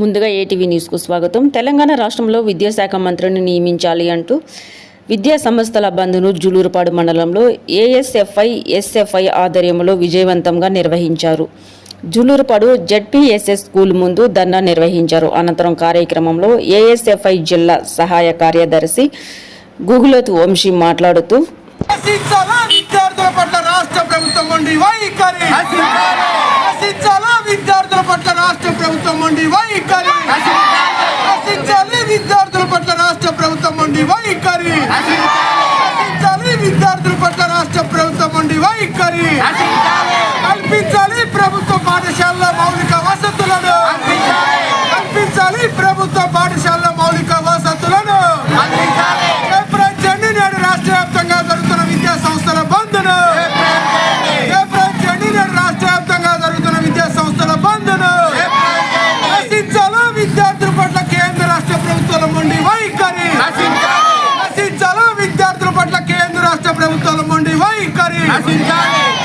ముందుగా ఏటీవీ న్యూస్కు స్వాగతం. తెలంగాణ రాష్ట్రంలో విద్యాశాఖ మంత్రిని నియమించాలి అంటూ విద్యా సంస్థల బంద్ను జులూరుపాడు మండలంలో ఏఎస్ఎఫ్ఐ ఎస్ఎఫ్ఐ ఆధ్వర్యంలో విజయవంతంగా నిర్వహించారు. జులూరుపాడు జడ్పీఎస్ఎస్ స్కూల్ ముందు ధర్నా నిర్వహించారు. అనంతరం కార్యక్రమంలో ఏఎస్ఎఫ్ఐ జిల్లా సహాయ కార్యదర్శి గుగులత్ వంశీ మాట్లాడుతూ విద్యార్థుల పట్ల రాష్ట్ర ప్రభుత్వం ఉండి వైఖరి? విద్యార్థుల పట్ల రాష్ట్ర ప్రభుత్వం విద్యార్థుల పట్ల రాష్ట్ర ప్రభుత్వం ఉండి వైఖరి. కల్పించాలి విద్యార్థుల పట్ల రాష్ట్ర ప్రభుత్వం ఉండి వైఖరి. కల్పించాలి ప్రభుత్వ పాఠశాలలో మౌలిక వసతులను. కల్పించాలి ప్రభుత్వ పాఠశాలలో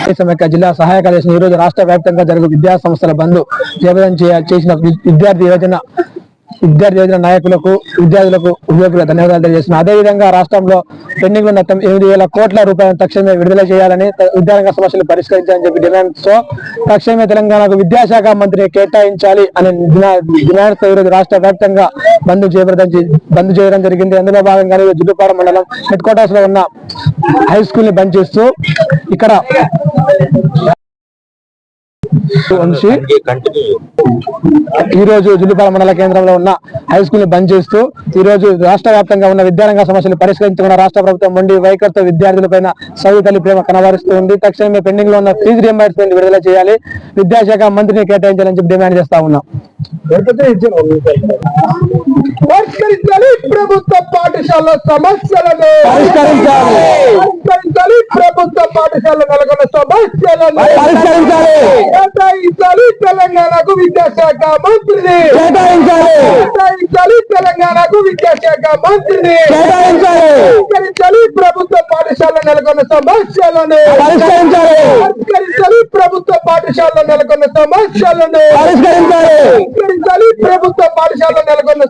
దేశం యొక్క జిల్లా సహాయ కార్యదర్శి ఈ రోజు రాష్ట్ర వ్యాప్తంగా జరుగు విద్యా సంస్థల బంద్ జయప్రదం చేయ- చేసిన విద్యార్థి యోజన విద్యార్థి యోజన నాయకులకు విద్యార్థులకు ఉద్యోగులకు ధన్యవాదాలు తెలియజేస్తున్నాను. అదేవిధంగా రాష్ట్రంలో పెండింగ్ ఉన్న ఎనిమిది వేల కోట్ల రూపాయలను తక్షణమే విడుదల చేయాలని విద్యారంగ సమస్యలు పరిష్కరించాలని చెప్పి డిమాండ్. తక్షణమే తెలంగాణకు విద్యాశాఖ మంత్రిని కేటాయించాలి అనే డినా- ఈరోజు రాష్ట్ర వ్యాప్తంగా బంద్ జయప్రదం బంద్ చేయడం జరిగింది. అందులో భాగంగా ఈరోజు మండలం హెడ్ క్వార్టర్స్లో ఉన్న హై స్కూల్ని బంద్ చేస్తూ ఇక్కడ వంశీ. ఈ రోజు జుల్లిపాల మండల కేంద్రంలో ఉన్న హై స్కూల్ బంద్ చేస్తూ ఈ రోజు రాష్ట్ర వ్యాప్తంగా ఉన్న విద్యారంగ సమస్యలు పరిష్కరించుకున్న రాష్ట్ర ప్రభుత్వం మొండి వైఖరితో విద్యార్థులపైన సౌది తల్లి ప్రేమ కనబరుస్తూ ఉంది. తక్షణమే పెండింగ్లో ఉన్న ఫీజు రియంబర్స్మెంట్ విడుదల చేయాలి. విద్యాశాఖ మంత్రిని కేటాయించాలని చెప్పి డిమాండ్ చేస్తా ఉన్నాం. పరిష్కరించాలి. ప్రభుత్వ పాఠశాల సమస్యలను. పరిష్కరించాలి. ప్రభుత్వ పాఠశాల నెలకొన్న సమస్యలను పరిష్కరించాలి. కేటాయించాలి తెలంగాణకు విద్యాశాఖ మంత్రిని. కేటాయించాలి. కేటాయించాలి తెలంగాణకు విద్యాశాఖ మంత్రిని. కేటాయించాలి. ప్రభుత్వ పాఠశాల నెలకొన్న సమస్యలను పరిష్కరించాలి. ప్రభుత్వ పాఠశాల నెలకొన్న సమస్యలను పరిష్కరించాలి. ప్రభుత్వ పాఠశాల నెలకొన్న